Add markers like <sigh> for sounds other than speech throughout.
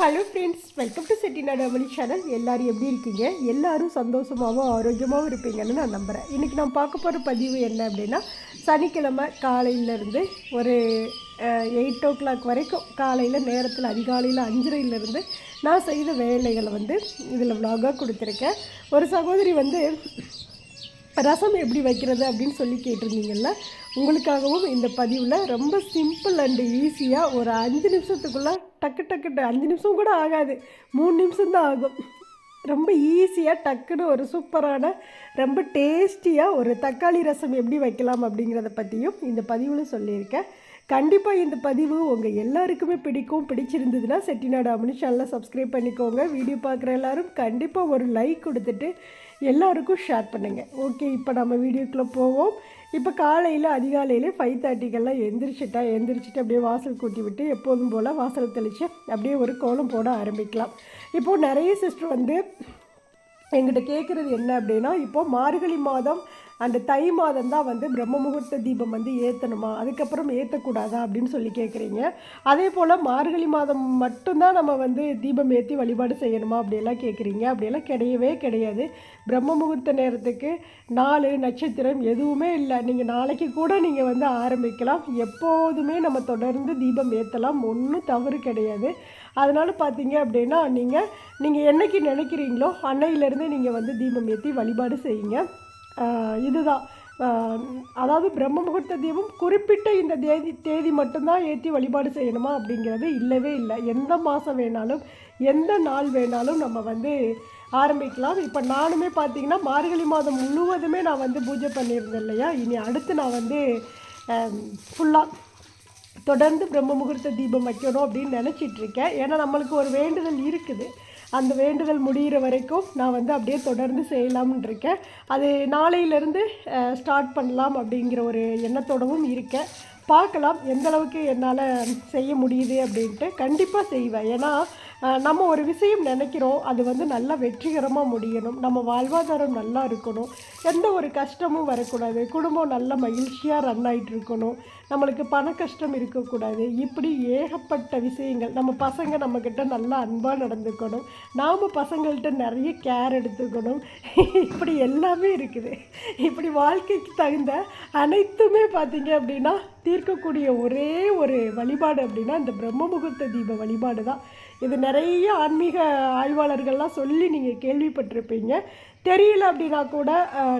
Hello friends welcome to Chettinadu Amali channel எல்லோரும் எப்படி இருக்கீங்க? எல்லோரும் சந்தோஷமாகவும் ஆரோக்கியமாகவும் இருப்பீங்கன்னு நான் நம்புகிறேன் இன்றைக்கி நான் பார்க்க போகிற பதிவு என்ன அப்படின்னா சனிக்கிழமை காலையிலேருந்து ஒரு எயிட் ஓ கிளாக் வரைக்கும் காலையில் நேரத்தில் அதிகாலையில் அஞ்சரையிலேருந்து நான் செய்த வேலைகளை வந்து இதில் விலாகாக கொடுத்துருக்கேன். ஒரு சகோதரி வந்து ரசம் எப்படி வைக்கிறது அப்படின்னு சொல்லி கேட்டிருந்தீங்கல்ல? உங்களுக்காகவும் இந்த பதிவில் ரொம்ப சிம்பிள் அண்டு ஈஸியாக ஒரு அஞ்சு நிமிஷத்துக்குள்ளே டக்கு டக்கு ட- அஞ்சு நிமிஷம் கூட ஆகாது மூணு நிமிஷம்தான் ஆகும். ரொம்ப ஈஸியாக டக்குன்னு ஒரு சூப்பரான ரொம்ப டேஸ்டியாக ஒரு தக்காளி ரசம் எப்படி வைக்கலாம் அப்படிங்கிறத பற்றியும் இந்த பதிவில் சொல்லியிருக்கேன். கண்டிப்பாக இந்த பதிவு உங்கள் எல்லாருக்குமே பிடிக்கும். பிடிச்சிருந்ததுன்னா செட்டிநாடு அமனி சேனலை சப்ஸ்கிரைப் பண்ணிக்கோங்க. வீடியோ பார்க்குற எல்லாரும் கண்டிப்பாக ஒரு லைக் கொடுத்துட்டு எல்லாருக்கும் ஷேர் பண்ணுங்கள் ஓகே இப்போ நம்ம வீடியோக்குள்ளே போவோம். இப்போ காலையில் அதிகாலையில் ஃபைவ் தேர்ட்டிக்கெல்லாம் எந்திரிச்சிட்டா எந்திரிச்சிட்டு அப்படியே வாசல் கூட்டி விட்டு எப்போதும் போல் வாசல் தெளித்து அப்படியே ஒரு கோலம் போட ஆரம்பிக்கலாம். இப்போது நிறைய சிஸ்டர் வந்து எங்கிட்ட கேட்குறது என்ன அப்படின்னா இப்போது மார்கழி மாதம் அந்த தை மாதம் தான் வந்து பிரம்ம முகூர்த்த தீபம் வந்து ஏற்றணுமா அதுக்கப்புறம் ஏற்றக்கூடாதா அப்படின்னு சொல்லி கேட்குறீங்க அதே போல் மார்கழி மாதம் மட்டும்தான் நம்ம வந்து தீபம் ஏற்றி வழிபாடு செய்யணுமா அப்படியெல்லாம் கேட்குறீங்க அப்படியெல்லாம் கிடையவே கிடையாது. பிரம்ம முகூர்த்த நேரத்துக்கு நாலு நட்சத்திரம் எதுவுமே இல்லை. நீங்கள் நாளைக்கு கூட நீங்கள் வந்து ஆரம்பிக்கலாம். எப்போதுமே நம்ம தொடர்ந்து தீபம் ஏற்றலாம் ஒன்றும் தவறு கிடையாது. அதனால் பார்த்தீங்க அப்படின்னா நீங்கள் நீங்கள் என்னைக்கு நினைக்கிறீங்களோ அன்னையிலேருந்து நீங்கள் வந்து தீபம் ஏற்றி வழிபாடு செய்யுங்க. இதுதான். அதாவது பிரம்ம முகூர்த்த தீபம் குறிப்பிட்ட இந்த தேதி தேதி மட்டும்தான் ஏற்றி வழிபாடு செய்யணுமா அப்படிங்கிறது இல்லவே இல்லை. எந்த மாதம் வேணாலும் எந்த நாள் வேணாலும் நம்ம வந்து ஆரம்பிக்கலாம். இப்போ நானுமே பார்த்தீங்கன்னா மார்கழி மாதம் முழுவதுமே நான் வந்து பூஜை பண்ணியிருந்தேன் இல்லையா? இனி அடுத்து நான் வந்து ஃபுல்லாக தொடர்ந்து பிரம்ம முகூர்த்த தீபம் வைக்கணும் அப்படின்னு நினச்சிட்ருக்கேன் ஏன்னா நம்மளுக்கு ஒரு வேண்டுதல் இருக்குது. அந்த வேண்டுதல் முடிகிற வரைக்கும் நான் வந்து அப்படியே தொடர்ந்து செய்யலாம்னு இருக்கேன். அது நாளையிலேருந்து ஸ்டார்ட் பண்ணலாம் அப்படிங்கிற ஒரு எண்ணத்தோடவும் இருக்கேன். பார்க்கலாம் எந்த அளவுக்கு என்னால் செய்ய முடியுது அப்படின்ட்டு கண்டிப்பாக செய்வேன். ஏன்னா நம்ம ஒரு விஷயம் நினைக்கிறோம் அது வந்து நல்லா வெற்றிகரமாக முடியணும். நம்ம வாழ்வாதாரம் நல்லா இருக்கணும். எந்த ஒரு கஷ்டமும் வரக்கூடாது. குடும்பம் நல்ல மகிழ்ச்சியாக ரன் ஆகிட்டு இருக்கணும். நம்மளுக்கு பண கஷ்டம் இருக்கக்கூடாது. இப்படி ஏகப்பட்ட விஷயங்கள் நம்ம பசங்க நம்மக்கிட்ட நல்லா அன்பாக நடந்துக்கணும். நாம் பசங்கள்கிட்ட நிறைய கேர் எடுத்துக்கணும். இப்படி எல்லாமே இருக்குது. இப்படி வாழ்க்கைக்கு தகுந்த அனைத்துமே பார்த்தீங்க அப்படின்னா தீர்க்கக்கூடிய ஒரே ஒரு வழிபாடு அப்படின்னா இந்த பிரம்ம முகூர்த்த தீப வழிபாடு தான் இது நிறைய ஆன்மீக ஆய்வாளர்கள்லாம் சொல்லி நீங்கள் கேள்விப்பட்டிருப்பீங்க. தெரியல அப்படின்னா கூட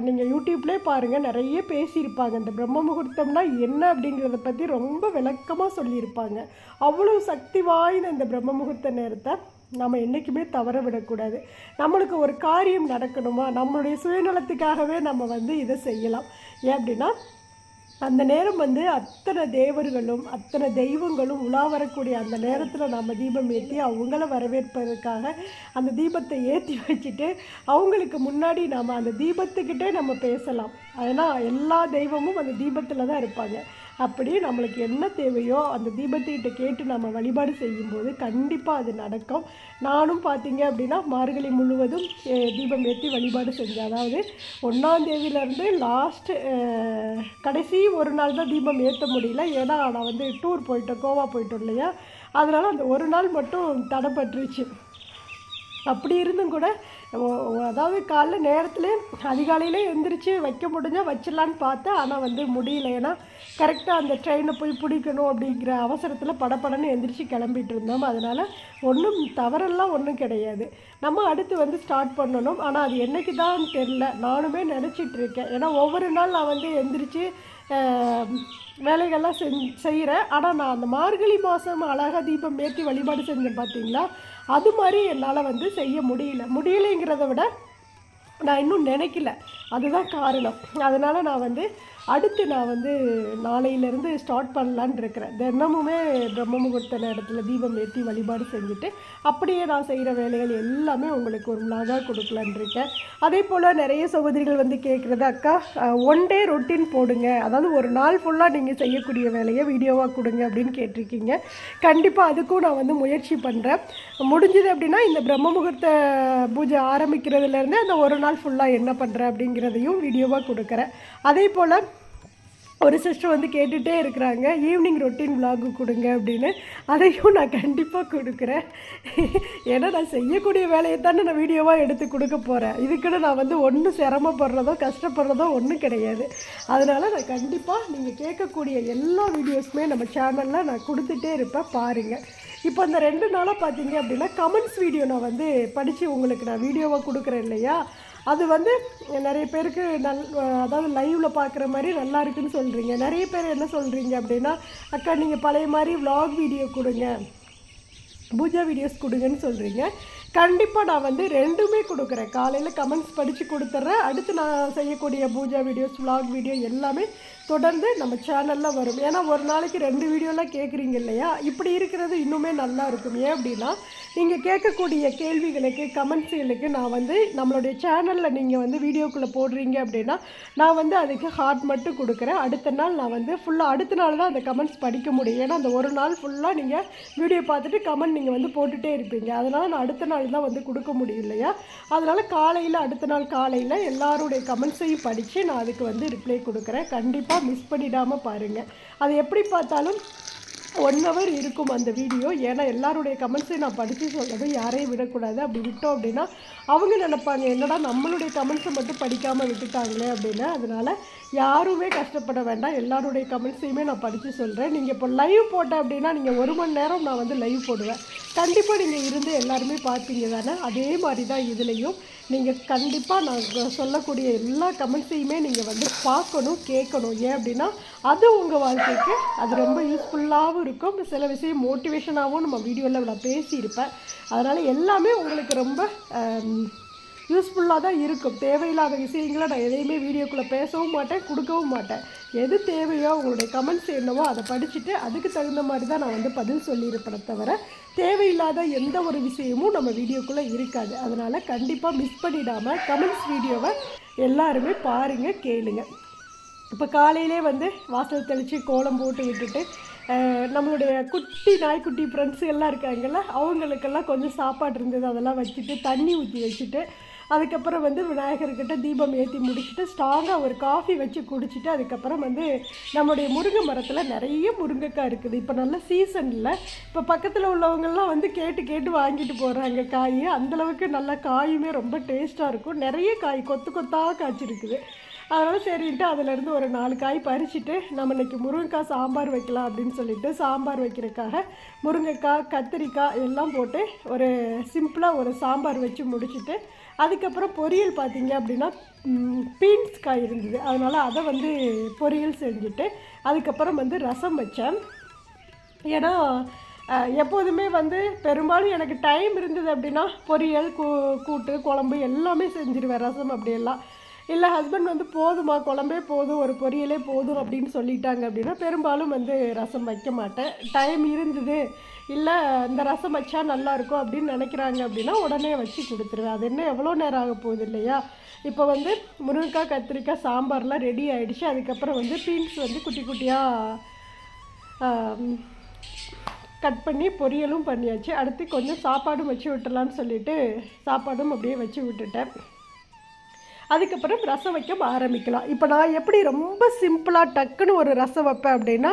நீங்கள் யூடியூப்லேயே பாருங்கள் நிறைய பேசியிருப்பாங்க. இந்த பிரம்ம முகூர்த்தம்னா என்ன அப்படிங்கிறத பற்றி ரொம்ப விளக்கமாக சொல்லியிருப்பாங்க. அவ்வளோ சக்தி வாய்ந்த இந்த பிரம்ம முகூர்த்த நேரத்தை நம்ம என்றைக்குமே தவற விடக்கூடாது. நம்மளுக்கு ஒரு காரியம் நடக்கணுமா? நம்மளுடைய சுயநலத்துக்காகவே நம்ம வந்து இதை செய்யலாம். ஏன் அப்படின்னா அந்த நேரம் வந்து அத்தனை தேவர்களும் அத்தனை தெய்வங்களும் உலா வரக்கூடிய அந்த நேரத்தில் நாம் தீபம் ஏற்றி அவங்கள வரவேற்பதற்காக அந்த தீபத்தை ஏற்றி வச்சுட்டு அவங்களுக்கு முன்னாடி நாம் அந்த தீபத்துக்கிட்டே நம்ம பேசலாம். ஏன்னா எல்லா தெய்வமும் அந்த தீபத்தில் தான் இருப்பாங்க. அப்படி நம்மளுக்கு என்ன தேவையோ அந்த தீபத்துக்கிட்ட கேட்டு நம்ம வழிபாடு செய்யும்போது கண்டிப்பாக அது நடக்கும். நானும் பார்த்தீங்க அப்படின்னா மார்கழி முழுவதும் தீபம் ஏற்றி வழிபாடு செஞ்சேன். அதாவது ஒன்றாந்தேதியிலேருந்து லாஸ்ட் கடைசி ஒரு நாள் தான் தீபம் ஏற்ற முடியல. ஏன்னா நான் வந்து டூர் போயிட்டேன் கோவா போயிட்டோம் இல்லையா? அதனால் அந்த ஒரு நாள் மட்டும் தடைப்பட்டுருச்சு. அப்படி இருந்தும் கூட அதாவது காலைல நேரத்தில் அதிகாலையிலே எழுந்திரிச்சு வைக்க முடிஞ்சால் வச்சிடலான்னு பார்த்தேன். ஆனால் வந்து முடியல. ஏன்னா கரெக்டாக அந்த ட்ரெயினை போய் பிடிக்கணும் அப்படிங்கிற அவசரத்தில் படப்படன்னு எந்திரிச்சு கிளம்பிட்டு இருந்தோம். அதனால் ஒன்றும் தவறெல்லாம் ஒன்றும் கிடையாது. நம்ம அடுத்து வந்து ஸ்டார்ட் பண்ணணும். ஆனால் அது என்னைக்கு தான் தெரில நானுமே நினச்சிட்டு இருக்கேன். ஏன்னா ஒவ்வொரு நாள் நான் வந்து எந்திரிச்சு வேலைகள்லாம் செஞ் செய்கிறேன் ஆனால் நான் அந்த மார்கழி மாதம் அழகாக தீபம் ஏற்றி வழிபாடு செஞ்சேன் பார்த்தீங்களா அது மாதிரி என்னால் வந்து செய்ய முடியல. முடியலைங்கிறத விட நான் இன்னும் நினைக்கல. அதுதான் காரணம். அதனால் நான் வந்து அடுத்து நான் வந்து நாளையிலேருந்து ஸ்டார்ட் பண்ணலான்னு இருக்கிறேன். தினமுமே பிரம்ம முகூர்த்த நேரத்தில் தீபம் ஏற்றி வழிபாடு செஞ்சுட்டு அப்படியே நான் செய்கிற வேலைகள் எல்லாமே உங்களுக்கு ஒரு நாளாக கொடுக்கலான் இருக்கேன். அதே போல் நிறைய சகோதரிகள் வந்து கேட்குறது அக்கா ஒன் டே ரொட்டீன் போடுங்க. அதாவது ஒரு நாள் ஃபுல்லாக நீங்கள் செய்யக்கூடிய வேலையை வீடியோவாக கொடுங்க அப்படின்னு கேட்டிருக்கீங்க. கண்டிப்பாக அதுக்கும் நான் வந்து முயற்சி பண்ணுறேன் முடிஞ்சது அப்படின்னா இந்த பிரம்ம முகூர்த்த பூஜை ஆரம்பிக்கிறதுலேருந்து அந்த ஒரு நாள் ஃபுல்லாக என்ன பண்ணுறேன் அப்படிங்கிறதையும் வீடியோவாக கொடுக்குறேன். அதே போல் ஒரு சிஸ்டர் வந்து கேட்டுகிட்டே இருக்கிறாங்க. ஈவினிங் ரொட்டீன் விலாகு கொடுங்க அப்படின்னு. அதையும் நான் கண்டிப்பாக கொடுக்குறேன். ஏன்னா நான் செய்யக்கூடிய வேலையை தானே நான் வீடியோவாக எடுத்து கொடுக்க போகிறேன் இதுக்குன்னு நான் வந்து ஒன்றும் சிரமப்படுறதோ கஷ்டப்படுறதோ ஒன்றும் கிடையாது. அதனால் நான் கண்டிப்பாக நீங்கள் கேட்கக்கூடிய எல்லா வீடியோஸுமே நம்ம சேனலில் நான் கொடுத்துட்டே இருப்பேன். பாருங்கள் இப்போ இந்த ரெண்டு நாளாக பார்த்தீங்க அப்படின்னா கமெண்ட்ஸ் வீடியோ நான் வந்து படித்து உங்களுக்கு நான் வீடியோவாக கொடுக்குறேன் இல்லையா? அது வந்து நிறைய பேருக்கு நல் அதாவது லைவில் பார்க்குற மாதிரி நல்லா இருக்குன்னு சொல்கிறீங்க நிறைய பேர் என்ன சொல்கிறீங்க அப்படின்னா அக்கா நீங்கள் பழைய மாதிரி விலாக் வீடியோ கொடுங்க. பூஜா வீடியோஸ் கொடுங்கன்னு சொல்கிறீங்க கண்டிப்பாக நான் வந்து ரெண்டுமே கொடுக்குறேன். காலையில் கமெண்ட்ஸ் படித்து கொடுத்துட்றேன் அடுத்து நான் செய்யக்கூடிய பூஜா வீடியோஸ் விலாக் வீடியோ எல்லாமே தொடர்ந்து நம்ம சேனலில் வரும். ஏன்னா ஒரு நாளைக்கு ரெண்டு வீடியோலாம் கேட்குறீங்க இல்லையா? இப்படி இருக்கிறது இன்னுமே நல்லா இருக்கும். ஏன் அப்படின்னா நீங்கள் கேட்கக்கூடிய கேள்விகளுக்கு கமெண்ட்ஸுகளுக்கு நான் வந்து நம்மளுடைய சேனலில் நீங்கள் வந்து வீடியோக்குள்ளே போடுறீங்க அப்படின்னா நான் வந்து அதுக்கு ஹார்ட் மட்டும் கொடுக்குறேன். அடுத்த நாள் நான் வந்து ஃபுல்லாக அடுத்த நாள் தான் அந்த கமெண்ட்ஸ் படிக்க முடியும். ஏன்னா அந்த ஒரு நாள் ஃபுல்லாக நீங்கள் வீடியோ பார்த்துட்டு கமெண்ட் நீங்கள் வந்து போட்டுகிட்டே இருப்பீங்க. அதனால் நான் அடுத்த நாள் தான் வந்து கொடுக்க முடியும் இல்லையா? அதனால் காலையில் அடுத்த நாள் காலையில் எல்லாருடைய கமெண்ட்ஸையும் படித்து நான் அதுக்கு வந்து ரிப்ளை கொடுக்குறேன். கண்டிப்பாக மிஸ் பண்ணிடாமல் பாருங்கள் அது எப்படி பார்த்தாலும் ஒன் ஹவர் இருக்கும் அந்த வீடியோ ஏன்னா எல்லாருடைய கமெண்ட்ஸையும் நான் படித்து சொல்கிறது யாரையும் விடக்கூடாது. அப்படி விட்டோம் அப்படின்னா அவங்க நினைப்பாங்க என்னடா நம்மளுடைய கமெண்ட்ஸை மட்டும் படிக்காமல் விட்டுட்டாங்களே அப்படின்னு. அதனால் யாருமே கஷ்டப்பட வேண்டாம். எல்லாருடைய கமெண்ட்ஸையுமே நான் படித்து சொல்கிறேன் நீங்கள் இப்போ லைவ் போட்டேன் அப்படின்னா நீங்கள் ஒரு மணி நேரம் நான் வந்து லைவ் போடுவேன். கண்டிப்பாக நீங்கள் இருந்து எல்லாருமே பார்ப்பீங்க தானே? அதே மாதிரி தான் இதுலேயும். நீங்கள் கண்டிப்பாக நான் சொல்லக்கூடிய எல்லா கமெண்ட்ஸையுமே நீங்கள் வந்து பார்க்கணும் கேட்கணும். ஏன் அப்படின்னா அது உங்கள் வாழ்க்கைக்கு அது ரொம்ப யூஸ்ஃபுல்லாகவும் இருக்கும். சில விஷயம் மோட்டிவேஷனாகவும் நம்ம வீடியோவில் நான் பேசியிருப்பேன். அதனால் எல்லாமே உங்களுக்கு ரொம்ப யூஸ்ஃபுல்லாக தான் இருக்கும். தேவையில்லாத விஷயங்களை நான் எதையுமே வீடியோக்குள்ளே பேசவும் மாட்டேன் கொடுக்கவும் மாட்டேன். எது தேவையோ உங்களுடைய கமெண்ட்ஸ் என்னவோ அதை படிச்சுட்டு அதுக்கு தகுந்த மாதிரி தான் நான் வந்து பதில் சொல்லியிருப்பேன் தவிர தேவையில்லாத எந்த ஒரு விஷயமும் நம்ம வீடியோக்குள்ளே இருக்காது. அதனால் கண்டிப்பாக மிஸ் பண்ணிடாமல் கமெண்ட்ஸ் வீடியோவை எல்லாருமே பாருங்கள் கேளுங்க. இப்போ காலையிலே வந்து வாசல் தெளித்து கோலம் போட்டு விட்டுட்டு நம்மளுடைய குட்டி நாய்க்குட்டி ஃப்ரெண்ட்ஸ் எல்லாம் இருக்காங்கல்ல அவங்களுக்கெல்லாம் கொஞ்சம் சாப்பாடு இருந்தது அதெல்லாம் வச்சுட்டு தண்ணி ஊற்றி வச்சுட்டு அதுக்கப்புறம் வந்து விநாயகர்கிட்ட தீபம் ஏற்றி முடிச்சுட்டு ஸ்ட்ராங்காக ஒரு காஃபி வச்சு குடிச்சிட்டு அதுக்கப்புறம் வந்து நம்முடைய முருங்கை மரத்தில் நிறைய முருங்கைக்காய் இருக்குது. இப்போ நல்ல சீசனில் இப்போ பக்கத்தில் உள்ளவங்கெல்லாம் வந்து கேட்டு கேட்டு வாங்கிட்டு போகிறாங்க காய். அந்தளவுக்கு நல்ல காயுமே ரொம்ப டேஸ்ட்டாக இருக்கும். நிறைய காய் கொத்து கொத்தாக காய்ச்சிருக்குது. அதனால் சரின்ட்டு அதிலேருந்து ஒரு நாலு காய் பறிச்சுட்டு நம்ம இன்றைக்கி முருங்கைக்காய் சாம்பார் வைக்கலாம் அப்படின்னு சொல்லிட்டு சாம்பார் வைக்கிறதுக்காக முருங்கைக்காய் கத்திரிக்காய் எல்லாம் போட்டு ஒரு சிம்பிளாக ஒரு சாம்பார் வச்சு முடிச்சுட்டு அதுக்கப்புறம் பொரியல் பார்த்தீங்க அப்படின்னா பீன்ஸ் காய் இருந்தது. அதனால் அதை வந்து பொரியல் செஞ்சுட்டு அதுக்கப்புறம் வந்து ரசம் வச்சேன். ஏன்னா எப்போதுமே வந்து பெரும்பாலும் எனக்கு டைம் இருந்தது அப்படின்னா பொரியல் கூ கூட்டு குழம்பு எல்லாமே செஞ்சிருவேன் ரசம் அப்படியெல்லாம். இல்லை ஹஸ்பண்ட் வந்து போதுமா குழம்பே போதும் ஒரு பொரியலே போதும் அப்படின்னு சொல்லிட்டாங்க அப்படின்னா பெரும்பாலும் வந்து ரசம் வைக்க மாட்டேன். டைம் இருந்தது. இல்லை இந்த ரசம் வச்சா நல்லாயிருக்கும் அப்படின்னு நினைக்கிறாங்க அப்படின்னா உடனே வச்சு கொடுத்துருவேன். அது என்ன எவ்வளோ நேரம் ஆக போகுது இல்லையா? இப்போ வந்து முருங்கைக்காய் கத்திரிக்காய் சாம்பார்லாம் ரெடி ஆகிடுச்சு அதுக்கப்புறம் வந்து பீன்ஸ் வந்து குட்டி குட்டியாக கட் பண்ணி பொரியலும் பண்ணியாச்சு. அடுத்து கொஞ்சம் சாப்பாடும் வச்சு விட்டுலான்னு சொல்லிட்டு சாப்பாடும் அப்படியே வச்சு விட்டுட்டேன். அதுக்கப்புறம் ரசம் வைக்க ஆரம்பிக்கலாம். இப்போ நான் எப்படி ரொம்ப சிம்பிளாக டக்குன்னு ஒரு ரசம் வைப்பேன் அப்படின்னா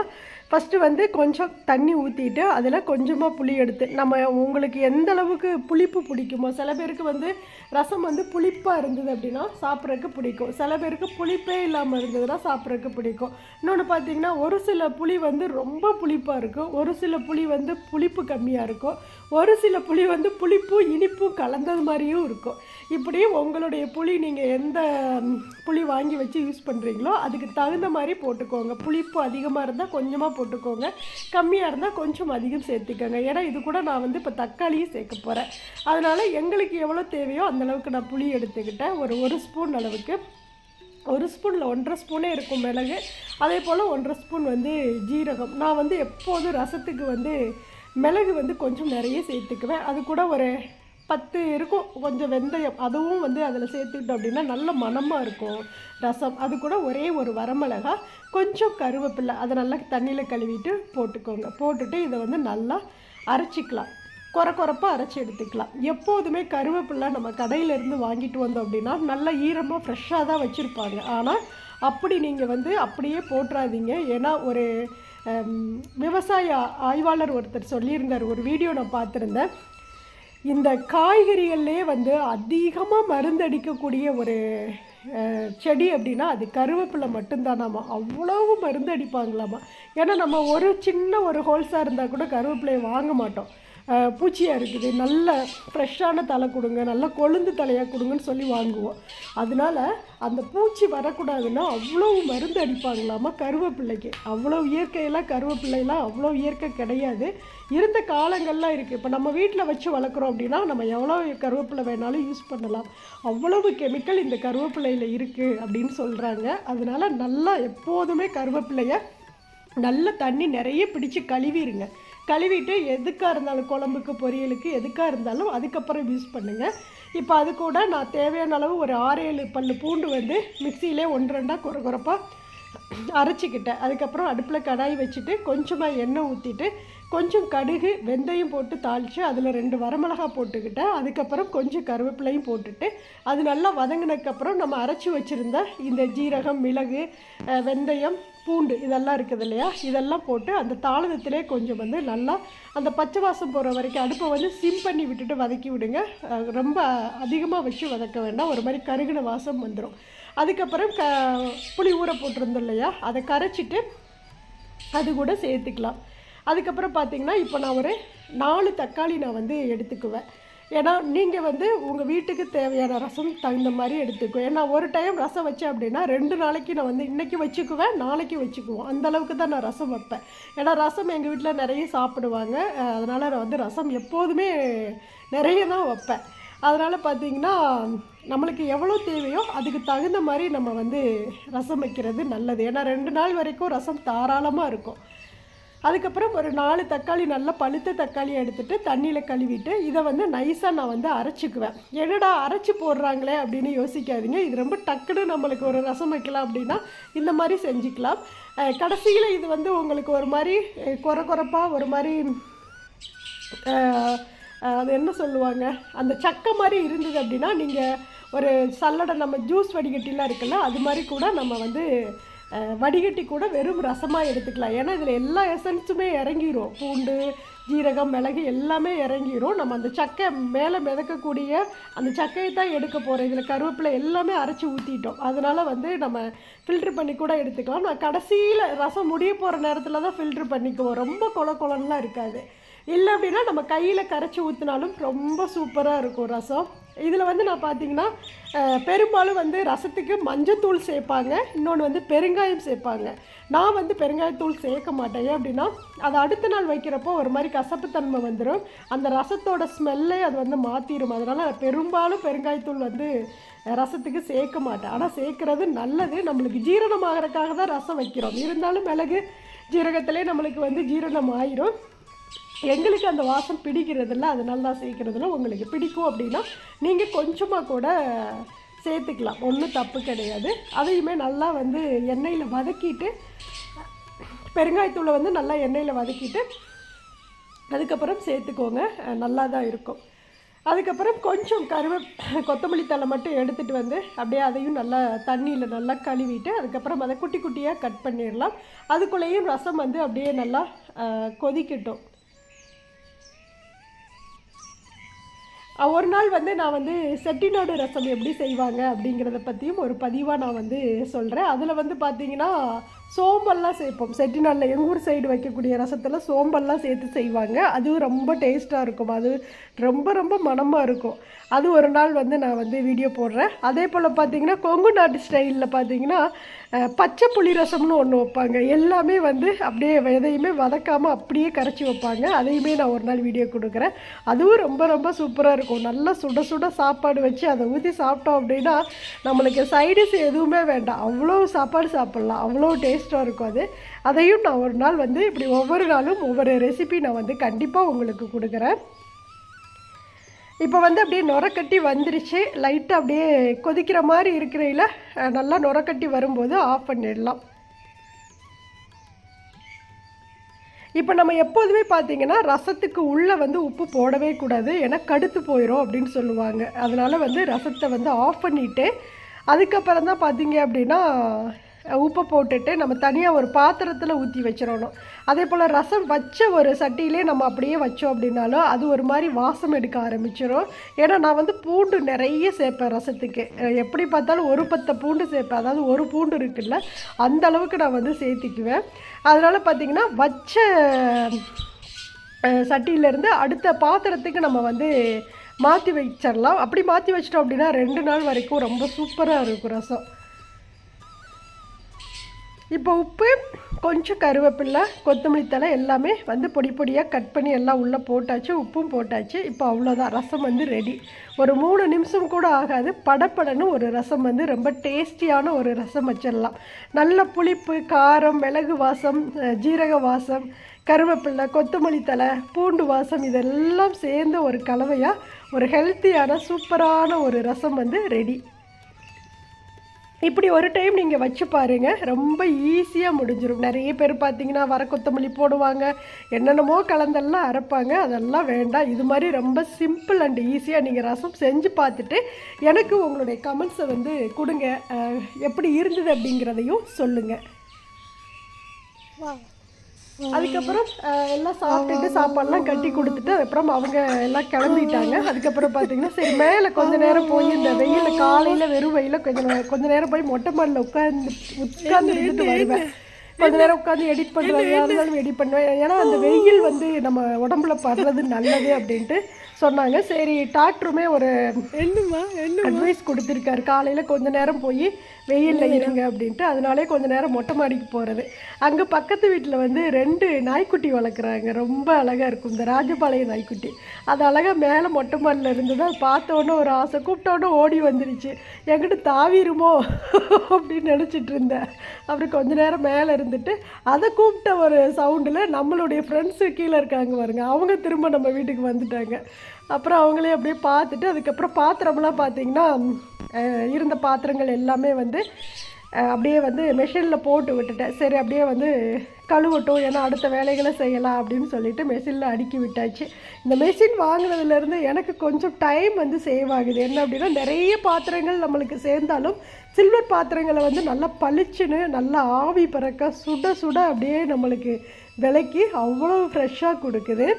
ஃபஸ்ட்டு வந்து கொஞ்சம் தண்ணி ஊற்றிட்டு அதில் கொஞ்சமாக புளி எடுத்து நம்ம உங்களுக்கு எந்த அளவுக்கு புளிப்பு பிடிக்குமோ சில பேருக்கு வந்து ரசம் வந்து புளிப்பாக இருந்தது அப்படின்னா சாப்பிட்றதுக்கு பிடிக்கும். சில பேருக்கு புளிப்பே இல்லாமல் இருந்ததுன்னா சாப்பிட்றதுக்கு பிடிக்கும். இன்னொன்று பார்த்தீங்கன்னா ஒரு சில புளி வந்து ரொம்ப புளிப்பாக இருக்கும். ஒரு சில புளி வந்து புளிப்பு கம்மியாக இருக்கும். ஒரு சில புளி வந்து புளிப்பும் இனிப்பும் கலந்தது மாதிரியும் இருக்கும். இப்படி உங்களுடைய புளி நீங்கள் எந்த புளி வாங்கி வச்சு யூஸ் பண்ணுறீங்களோ அதுக்கு தகுந்த மாதிரி போட்டுக்கோங்க. புளிப்பு அதிகமாக இருந்தால் கொஞ்சமாக போட்டுக்கோங்க. கம்மியாக இருந்தால் கொஞ்சம் அதிகம் சேர்த்துக்கோங்க. ஏன்னா இது கூட நான் வந்து இப்போ தக்காளியும் சேர்க்க போகிறேன் அதனால் எங்களுக்கு எவ்வளோ தேவையோ அந்த அளவுக்கு நான் புளி எடுத்துக்கிட்டேன். ஒரு ஒரு ஸ்பூன் அளவுக்கு. ஒரு ஸ்பூனில் ஒன்றரை ஸ்பூனே இருக்கும் மிளகு. அதே போல் ஒன்றரை ஸ்பூன் வந்து ஜீரகம். நான் வந்து எப்போதும் ரசத்துக்கு வந்து மிளகு வந்து கொஞ்சம் நிறைய சேர்த்துக்குவேன். அது கூட ஒரு பத்து இருக்கும். கொஞ்சம் வெந்தயம். அதுவும் வந்து அதில் சேர்த்துக்கிட்டோம் அப்படின்னா நல்ல மணமாக இருக்கும். ரசம். அது கூட ஒரே ஒரு வரமிளகா கொஞ்சம் கருவேப்பில்லை அதை நல்லா தண்ணியில் கழுவிட்டு போட்டுக்கோங்க. போட்டுட்டு இதை வந்து நல்லா அரைச்சிக்கலாம். குறை குறைப்பாக அரைச்சி எடுத்துக்கலாம். எப்போதுமே கருவேப்பிலை நம்ம கடையிலேருந்து வாங்கிட்டு வந்தோம் அப்படின்னா நல்லா ஈரமாக ஃப்ரெஷ்ஷாக தான் வச்சுருப்பாங்க. ஆனால் அப்படி நீங்கள் வந்து அப்படியே போட்டுறாதீங்க. ஏன்னா ஒரு விவசாய ஆய்வாளர் ஒருத்தர் சொல்லியிருந்தார். ஒரு வீடியோ நான் பார்த்துருந்தேன். இந்த காய்கறிகள்லே வந்து அதிகமாக மருந்தடிக்கக்கூடிய ஒரு செடி அப்படின்னா அது கருவேப்பிலை மட்டும்தானாமா? அவ்வளவு மருந்து அடிப்பாங்களாமா ஏன்னா நம்ம ஒரு சின்ன ஒரு ஹோல்ஸாக இருந்தால் கூட கருவேப்பிலையை வாங்க மாட்டோம். பூச்சியாக இருக்குது. நல்ல ஃப்ரெஷ்ஷான தலை கொடுங்க. நல்ல கொழுந்து தலையாக கொடுங்கன்னு சொல்லி வாங்குவோம். அதனால அந்த பூச்சி வரக்கூடாதுன்னா அவ்வளோ மருந்து அடிப்பாங்களாமா கருவேப்பிள்ளைக்கு. அவ்வளோ இயற்கையெல்லாம் கருவேப்பிள்ளையெல்லாம் அவ்வளோ இயற்கை கிடையாது. இருந்த காலங்கள்லாம் இருக்குது இப்போ நம்ம வீட்டில் வச்சு வளர்க்குறோம் அப்படின்னா நம்ம எவ்வளோ கருவேப்பிள்ளை வேணாலும் யூஸ் பண்ணலாம். அவ்வளவு கெமிக்கல் இந்த கருவேப்பிலையில் இருக்குது அப்படின்னு சொல்கிறாங்க அதனால் நல்லா எப்போதுமே கருவேப்பிள்ளையை நல்ல தண்ணி நிறைய பிடிச்சி கழுவிடுங்க கழுவிட்டு எதுக்காக இருந்தாலும் குழம்புக்கு பொரியலுக்கு எதுக்காக இருந்தாலும் அதுக்கப்புறம் யூஸ் பண்ணுங்கள் இப்போ அது கூட நான் தேவையான அளவு ஒரு ஆறு ஏழு பூண்டு வந்து மிக்சியிலே ஒன்று ரெண்டாக குறை குறைப்பாக அரைச்சிக்கிட்டேன். அதுக்கப்புறம் அடுப்பில் கடாய் வச்சுட்டு கொஞ்சமாக எண்ணெய் ஊற்றிட்டு கொஞ்சம் கடுகு வெந்தயம் போட்டு தாளித்து அதில் ரெண்டு வரமிளகா போட்டுக்கிட்டேன். அதுக்கப்புறம் கொஞ்சம் கருவேப்பிலையும் போட்டுட்டு அது நல்லா வதங்கினதுக்கப்புறம் நம்ம அரைச்சி வச்சுருந்த இந்த ஜீரகம் மிளகு வெந்தயம் பூண்டு இதெல்லாம் இருக்குது இல்லையா? இதெல்லாம் போட்டு அந்த தாளதத்திலே கொஞ்சம் வந்து நல்லா அந்த பச்சை வாசம் போகிற வரைக்கும் அடுப்பை வந்து சிம் பண்ணி விட்டுட்டு வதக்கி விடுங்க. ரொம்ப அதிகமாக வச்சு வதக்க வேண்டாம். ஒரு மாதிரி கருகின வாசம் வந்துடும் அதுக்கப்புறம் க புளி ஊற போட்டிருந்தோம் இல்லையா? அதை கரைச்சிட்டு அது கூட சேர்த்துக்கலாம். அதுக்கப்புறம் பார்த்தீங்கன்னா இப்போ நான் ஒரு நாலு தக்காளி நான் வந்து எடுத்துக்குவேன். ஏன்னா நீங்கள் வந்து உங்கள் வீட்டுக்கு தேவையான ரசம் தகுந்த மாதிரி எடுத்துக்கோ. ஏன்னா ஒரு டைம் ரசம் வச்சேன் அப்படின்னா ரெண்டு நாளைக்கு நான் வந்து இன்றைக்கி வச்சுக்குவேன் நாளைக்கு வச்சுக்குவோம். அந்த அளவுக்கு தான் நான் ரசம் வைப்பேன். ஏன்னா ரசம் எங்கள் வீட்டில் நிறைய சாப்பிடுவாங்க. அதனால் நான் வந்து ரசம் எப்போதுமே நிறைய தான் வைப்பேன். அதனால் பார்த்தீங்கன்னா நம்மளுக்கு எவ்வளோ தேவையோ அதுக்கு தகுந்த மாதிரி நம்ம வந்து ரசம் வைக்கிறது நல்லது. ஏன்னா ரெண்டு நாள் வரைக்கும் ரசம் தாராளமாக இருக்கும். அதுக்கப்புறம் ஒரு நாலு தக்காளி நல்லா பழுத்த தக்காளி எடுத்துட்டு தண்ணியில் கழுவிட்டு இதை வந்து நைஸாக நான் வந்து அரைச்சிக்குவேன். என்னடா அரைச்சி போடுறாங்களே அப்படின்னு யோசிக்காதீங்க. இது ரொம்ப டக்குன்னு நம்மளுக்கு ஒரு ரசம் வைக்கலாம் அப்படின்னா இந்த மாதிரி செஞ்சுக்கலாம். கடைசியில் இது வந்து உங்களுக்கு ஒரு மாதிரி குறை கொர கொரப்பாக ஒரு மாதிரி அது என்ன சொல்லுவாங்க? அந்த சக்கை மாதிரி இருந்தது அப்படின்னா நீங்கள் ஒரு சல்லடை நம்ம ஜூஸ் வடிகட்டிலாம் இருக்குல்ல அது மாதிரி கூட நம்ம வந்து வடிகட்டி கூட வெறும் ரசமாக எடுத்துக்கலாம். ஏன்னா இதில் எல்லா எசன்ஸுமே இறங்கிரும். பூண்டு ஜீரகம் மிளகு எல்லாமே இறங்கிடும் நம்ம அந்த சக்கை மேலே மிதக்கக்கூடிய அந்த சக்கையை தான் எடுக்க போகிறோம் இதில் கருவேப்பிலை எல்லாமே அரைச்சி ஊற்றிட்டோம் அதனால் வந்து நம்ம ஃபில்ட்ரு பண்ணி கூட எடுத்துக்கலாம். நான் கடைசியில் ரசம் முடிய போகிற நேரத்தில் தான் ஃபில்ட்ரு பண்ணிக்குவோம். ரொம்ப கொல கொலன்லாம் இருக்காது. இல்லை அப்படின்னா நம்ம கையில் கரைச்சி ஊற்றினாலும் ரொம்ப சூப்பராக இருக்கும் ரசம். இதில் வந்து நான் பார்த்தீங்கன்னா பெரும்பாலும் வந்து ரசத்துக்கு மஞ்சத்தூள் சேர்ப்பாங்க இன்னொன்று வந்து பெருங்காயம் சேர்ப்பாங்க. நான் வந்து பெருங்காயத்தூள் சேர்க்க மாட்டேன். ஏன் அப்படின்னா அது அடுத்த நாள் வைக்கிறப்போ ஒரு மாதிரி கசப்புத்தன்மை வந்துடும் அந்த ரசத்தோட ஸ்மெல்லே அது வந்து மாற்றிடும் அதனால் பெரும்பாலும் பெருங்காயத்தூள் வந்து ரசத்துக்கு சேர்க்க மாட்டேன். ஆனால் சேர்க்குறது நல்லது. நம்மளுக்கு ஜீரணமாகறதுக்காக தான் ரசம் வைக்கிறோம். இருந்தாலும் மிளகு ஜீரகத்திலே நம்மளுக்கு வந்து ஜீரணம் ஆயிரும் எங்களுக்கு அந்த வாசம் பிடிக்கிறதில்ல அதனால தான் சேர்க்கறதில்ல. உங்களுக்கு பிடிக்கும் அப்படின்னா நீங்கள் கொஞ்சமாக கூட சேர்த்துக்கலாம். ஒன்றும் தப்பு கிடையாது. அதையுமே நல்லா வந்து எண்ணெயில் வதக்கிட்டு பெருங்காயத்தூளை வந்து நல்லா எண்ணெயில் வதக்கிட்டு அதுக்கப்புறம் சேர்த்துக்கோங்க. நல்லா தான் இருக்கும். அதுக்கப்புறம் கொஞ்சம் கருவே கொத்தமல்லி தழை மட்டும் எடுத்துகிட்டு வந்து அப்படியே அதையும் நல்லா தண்ணியில் நல்லா கழுவிட்டு அதுக்கப்புறம் அதை குட்டி குட்டியாக கட் பண்ணிடலாம். அதுக்குள்ளேயும் ரசம் வந்து அப்படியே நல்லா கொதிக்கட்டும். ஒரு நாள் வந்து நான் வந்து செட்டிநாடு ரசம் எப்படி செய்வாங்க அப்படிங்கிறத பற்றியும் ஒரு பதிவாக நான் வந்து சொல்கிறேன் அதில் வந்து பார்த்தீங்கன்னா சோம்பல்லாம் சேர்ப்போம் செட்டிநாளில் எங்கள் ஊர் சைடு வைக்கக்கூடிய ரசத்தில் சோம்பல்லாம் சேர்த்து செய்வாங்க. அதுவும் ரொம்ப டேஸ்ட்டாக இருக்கும். அது ரொம்ப ரொம்ப மணமாக இருக்கும். அது ஒரு நாள் வந்து நான் வந்து வீடியோ போடுறேன். அதே போல் பார்த்தீங்கன்னா கொங்கு நாட்டு ஸ்டைலில் பார்த்தீங்கன்னா பச்சை புளி ரசம்னு ஒன்று வைப்பாங்க. எல்லாமே வந்து அப்படியே எதையுமே வதக்காமல் அப்படியே கரைச்சி வைப்பாங்க. அதையுமே நான் ஒரு நாள் வீடியோ கொடுக்குறேன். அதுவும் ரொம்ப ரொம்ப சூப்பராக இருக்கும். நல்லா சுட சுட சாப்பாடு வச்சு அதை ஊற்றி சாப்பிட்டோம் அப்படின்னா நம்மளுக்கு சைடிஸ் எதுவுமே வேண்டாம். அவ்வளோ சாப்பாடு சாப்பிட்லாம். அவ்வளோ டேஸ்ட் டேஸ்ட்டாக இருக்கும் அது. அதையும் நான் ஒரு நாள் வந்து இப்படி ஒவ்வொரு நாளும் ஒவ்வொரு ரெசிபி நான் வந்து கண்டிப்பாக உங்களுக்கு கொடுக்குறேன். இப்போ வந்து அப்படியே நுரக்கட்டி வந்துருச்சு. லைட்டாக அப்படியே கொதிக்கிற மாதிரி இருக்கிறையில நல்லா நுரக்கட்டி வரும்போது ஆஃப் பண்ணிடலாம். இப்போ நம்ம எப்போதுமே பார்த்தீங்கன்னா ரசத்துக்கு உள்ளே வந்து உப்பு போடவே கூடாது. ஏன்னா கடுத்து போயிடும் அப்படின்னு சொல்லுவாங்க. அதனால் வந்து ரசத்தை வந்து ஆஃப் பண்ணிவிட்டு அதுக்கப்புறம் தான் பார்த்தீங்க அப்படின்னா உப்பை போட்டுட்டு நம்ம தனியாக ஒரு பாத்திரத்தில் ஊற்றி வச்சிடணும். அதே போல் ரசம் வச்ச ஒரு சட்டியிலே நம்ம அப்படியே வச்சோம் அப்படின்னாலும் அது ஒரு மாதிரி வாசம் எடுக்க ஆரம்பிச்சிடும் ஏன்னா நான் வந்து பூண்டு நிறைய சேர்ப்பேன் ரசத்துக்கு. எப்படி பார்த்தாலும் ஒரு பத்தை பூண்டு சேர்ப்பேன். அதாவது ஒரு பூண்டு இருக்குல்ல அந்த அளவுக்கு நான் வந்து சேர்த்திக்குவேன். அதனால் பார்த்திங்கன்னா வச்ச சட்டியிலேருந்து அடுத்த பாத்திரத்துக்கு நம்ம வந்து மாற்றி வச்சிடலாம். அப்படி மாற்றி வச்சிட்டோம் அப்படின்னா ரெண்டு நாள் வரைக்கும் ரொம்ப சூப்பராக இருக்கும் ரசம். இப்போ உப்பு கொஞ்சம் கருவேப்பில்லை கொத்தமல்லி தழை எல்லாமே வந்து பொடி பொடியாக கட் பண்ணி எல்லாம் உள்ளே போட்டாச்சு உப்பும் போட்டாச்சு. இப்போ அவ்வளோதான் ரசம் வந்து ரெடி ஒரு மூணு நிமிஷம் கூட ஆகாது. படப்படன்னு ஒரு ரசம் வந்து ரொம்ப டேஸ்டியான ஒரு ரசம் வச்சிடலாம். நல்ல புளிப்பு காரம் மிளகு வாசம் ஜீரக வாசம் கருவேப்பில்லை கொத்தமல்லி தழை பூண்டு வாசம் இதெல்லாம் சேர்ந்த ஒரு கலவையாக ஒரு ஹெல்த்தியான சூப்பரான ஒரு ரசம் வந்து ரெடி இப்படி ஒரு டைம் நீங்கள் வச்சு பாருங்கள் ரொம்ப ஈஸியாக முடிஞ்சிடும் நிறைய பேர் பார்த்தீங்கன்னா வர கொத்தமல்லி போடுவாங்க என்னென்னமோ கலந்தெல்லாம் அரைப்பாங்க. அதெல்லாம் வேண்டாம். இது மாதிரி ரொம்ப சிம்பிள் அண்ட் ஈஸியாக நீங்கள் ரசம் செஞ்சு பார்த்துட்டு எனக்கு உங்களுடைய கமெண்ட்ஸை வந்து கொடுங்க. எப்படி இருந்தது அப்படிங்கிறதையும் சொல்லுங்கள் அதுக்கப்புறம் எல்லாம் சாப்பிட்டுட்டு சாப்பாடுலாம் கட்டி கொடுத்துட்டு அப்புறம் அவங்க எல்லாம் கிளம்பிட்டாங்க. அதுக்கப்புறம் பார்த்தீங்கன்னா சரி மேலே கொஞ்ச நேரம் போய் இந்த வெயிலில் காலையில் வெறும் வெயிலில் கொஞ்சம் நே- கொஞ்ச நேரம் போய் மொட்டை மாடியில் உட்காந்து உட்கார்ந்து இருந்துட்டு வருவேன். கொஞ்ச நேரம் உட்காந்து எடிட் பண்ணுவேன் யாருந்தாலும் எடிட் பண்ணுவேன். ஏன்னா அந்த வெயில் வந்து நம்ம உடம்புல படுறது நல்லது அப்படின்ட்டு சொன்னாங்க. சரி டாக்டருமே ஒரு என்னம்மா என்ன அட்வைஸ் கொடுத்துருக்காரு. காலையில் கொஞ்ச நேரம் போய் வெயிலில் இருங்க அப்படின்ட்டு அதனாலே கொஞ்ச நேரம் மொட்டை மாடிக்கு போகிறது அங்கே பக்கத்து வீட்டில் வந்து ரெண்டு நாய்க்குட்டி வளர்க்குறாங்க. ரொம்ப அழகாக இருக்கும். இந்த ராஜபாளைய நாய்க்குட்டி. அது அழகாக மேலே மொட்டை மாடியில் இருந்தது. அது பார்த்த உடனே ஒரு ஆசை. கூப்பிட்ட உடனே ஓடி வந்துருச்சு. என்கிட்ட தாவிருமோ அப்படின்னு நினச்சிட்டு இருந்தேன். அப்புறம் கொஞ்ச நேரம் மேலே இருந்துட்டு அதை கூப்பிட்ட ஒரு சவுண்டில் நம்மளுடைய ஃப்ரெண்ட்ஸு கீழே இருக்காங்க பாருங்க. அவங்க திரும்ப நம்ம வீட்டுக்கு வந்துட்டாங்க. அப்புறம் அவங்களே அப்படியே பார்த்துட்டு அதுக்கப்புறம் பாத்திரம்லாம் பார்த்தீங்கன்னா இருந்த பாத்திரங்கள் எல்லாமே வந்து அப்படியே வந்து மெஷினில் போட்டு விட்டுட்டேன். சரி அப்படியே வந்து கழுவட்டும் ஏன்னா அடுத்த வேலைகளை செய்யலாம் அப்படின்னு சொல்லிட்டு மெஷினில் அடுக்கி விட்டாச்சு. இந்த மெஷின் வாங்கினதுலேருந்து எனக்கு கொஞ்சம் டைம் வந்து சேவ் ஆகுது. என்ன அப்படின்னா நிறைய பாத்திரங்கள் நம்மளுக்கு சேர்ந்தாலும் சில்வர் பாத்திரங்களை வந்து நல்லா பளிச்சுன்னு நல்லா ஆவி பறக்க சுட சுட அப்படியே நம்மளுக்கு விலைக்கு அவ்வளோ ஃப்ரெஷ்ஷாக கொடுக்குது.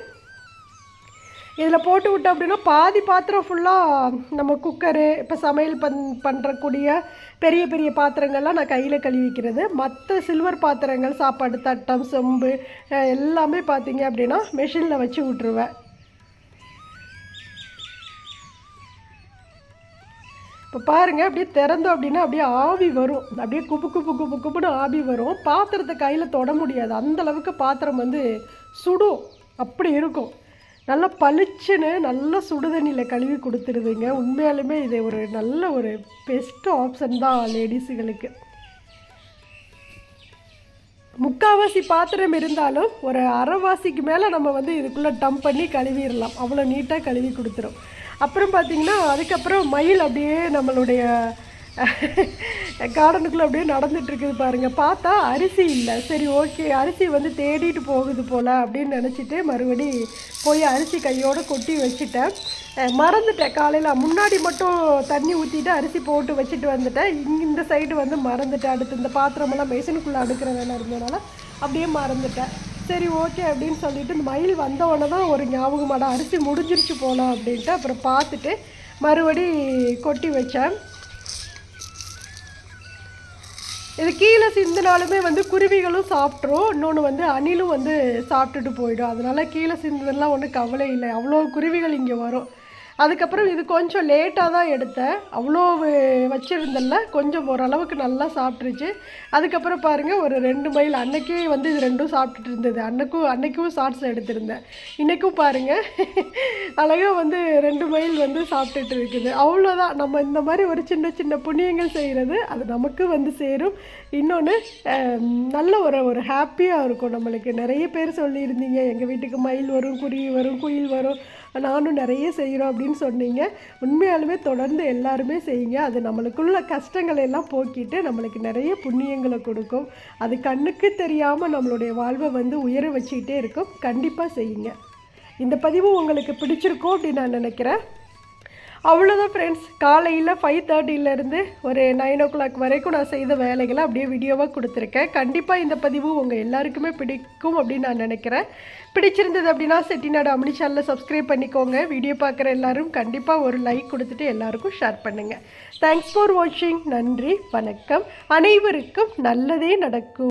இதில் போட்டு விட்டோம் அப்படின்னா பாதி பாத்திரம் ஃபுல்லாக நம்ம குக்கரு இப்போ சமையல் பண் பண்ணுறக்கூடிய பெரிய பெரிய பாத்திரங்கள்லாம் நான் கையில் கழுவிக்கிறது மற்ற சில்வர் பாத்திரங்கள் சாப்பாடு தட்டம் சொம்பு எல்லாமே பார்த்தீங்க அப்படின்னா மிஷினில் வச்சு விட்ருவேன் இப்போ பாருங்கள் அப்படியே திறந்தோம் அப்படின்னா அப்படியே ஆவி வரும். அப்படியே குப்பு குப்பு குப்பு குப்புன்னு ஆவி வரும். பாத்திரத்தை கையில் தொட முடியாது. அந்தளவுக்கு பாத்திரம் வந்து சுடும். அப்படி இருக்கும். நல்லா பளிச்சுன்னு நல்ல சுடுதண்ணியில் கழுவி கொடுத்துருதுங்க உண்மையாலுமே இது ஒரு நல்ல ஒரு பெஸ்ட் ஆப்ஷன் தான் லேடிஸுகளுக்கு முக்காவாசி பாத்திரம் இருந்தாலும் ஒரு அரைவாசிக்கு மேலே நம்ம வந்து இதுக்குள்ளே டம்ப் பண்ணி கழுவிடலாம். அவ்வளோ நீட்டாக கழுவி கொடுத்துரும். அப்புறம் பார்த்திங்கன்னா அதுக்கப்புறம் மயில் அப்படியே நம்மளுடைய <laughs> கார்டனுக்குள்ளே அப்படியே நடந்துட்டுருக்குது பாருங்கள் பார்த்தா அரிசி இல்லை. சரி ஓகே அரிசி வந்து தேடிட்டு போகுது போல் அப்படின்னு நினச்சிட்டு மறுபடி போய் அரிசி கையோடு கொட்டி வச்சுட்டேன். மறந்துட்டேன் காலையில். முன்னாடி மட்டும் தண்ணி ஊற்றிட்டு அரிசி போட்டு வச்சுட்டு வந்துட்டேன். இங்கே இந்த சைடு வந்து மறந்துட்டேன். அடுத்து இந்த பாத்திரமெல்லாம் மெஷினுக்குள்ளே அடுக்கிற வேலை இருந்ததுனால அப்படியே மறந்துட்டேன். சரி ஓகே அப்படின்னு சொல்லிட்டு இந்த மயில் வந்த உடனே தான் ஒரு ஞாபகமாட அரிசி முடிஞ்சிருச்சு போகலாம் அப்படின்ட்டு அப்புறம் பார்த்துட்டு மறுபடி கொட்டி வச்சேன். இது கீழே சிந்தினாலுமே வந்து குருவிகளும் சாப்பிட்ரும் இன்னொன்று வந்து அணிலும் வந்து சாப்பிட்டுட்டு போயிடும். அதனால கீழே சிந்ததெல்லாம் ஒன்றும் கவலை இல்லை. அவ்வளோ குருவிகள் இங்கே வரும். அதுக்கப்புறம் இது கொஞ்சம் லேட்டாக தான் எடுத்தேன். அவ்வளோ வச்சுருந்தல கொஞ்சம் ஓரளவுக்கு நல்லா சாப்பிட்ருச்சு அதுக்கப்புறம் பாருங்கள் ஒரு ரெண்டு மைல் அன்னைக்கே வந்து இது ரெண்டும் சாப்பிட்டுட்டு இருந்தது. அன்னைக்கும் அன்னைக்கும் ஷார்ட்ஸ் எடுத்திருந்தேன். இன்றைக்கும் பாருங்கள் அழகாக வந்து ரெண்டு மைல் வந்து சாப்பிட்டுட்டு இருக்குது. அவ்வளோதான். நம்ம இந்த மாதிரி ஒரு சின்ன சின்ன புண்ணியங்கள் செய்கிறது அது நமக்கு வந்து சேரும். இன்னொன்று நல்ல ஒரு ஒரு ஹாப்பியாக இருக்கும் நம்மளுக்கு. நிறைய பேர் சொல்லியிருந்தீங்க எங்கள் வீட்டுக்கு மயில் வரும் குருவி வரும் குயில் வரும். நானும் நிறைய செய்கிறோம் அப்படின்னு சொன்னீங்க. உண்மையாலுமே தொடர்ந்து எல்லாருமே செய்யுங்க. அது நம்மளுக்குள்ள கஷ்டங்களை எல்லாம் போக்கிட்டு நம்மளுக்கு நிறைய புண்ணியங்களை கொடுக்கும். அது கண்ணுக்கு தெரியாமல் நம்மளுடைய வாழ்வை வந்து உயர வச்சுக்கிட்டே இருக்கும். கண்டிப்பாக செய்யுங்க. இந்த பதிவு உங்களுக்கு பிடிச்சிருக்கும் அப்படின்னு நான் நினைக்கிறேன். அவ்வளோதான் ஃப்ரெண்ட்ஸ் காலையில் ஃபைவ் தேர்ட்டிலேருந்து ஒரு நைன் ஓ கிளாக் வரைக்கும் நான் செய்த வேலைகளை அப்படியே வீடியோவாக கொடுத்துருக்கேன். கண்டிப்பாக இந்த பதிவு உங்கள் எல்லாருக்குமே பிடிக்கும் அப்படின்னு நான் நினைக்கிறேன். பிடிச்சிருந்தது அப்படின்னா செட்டிநாடு அமனி சேனலில் சப்ஸ்கிரைப் பண்ணிக்கோங்க. வீடியோ பார்க்குற எல்லாரும் கண்டிப்பாக ஒரு லைக் கொடுத்துட்டு எல்லாருக்கும் ஷேர் பண்ணுங்கள் தேங்க்ஸ் ஃபார் வாட்சிங் நன்றி வணக்கம். அனைவருக்கும் நல்லதே நடக்கும்.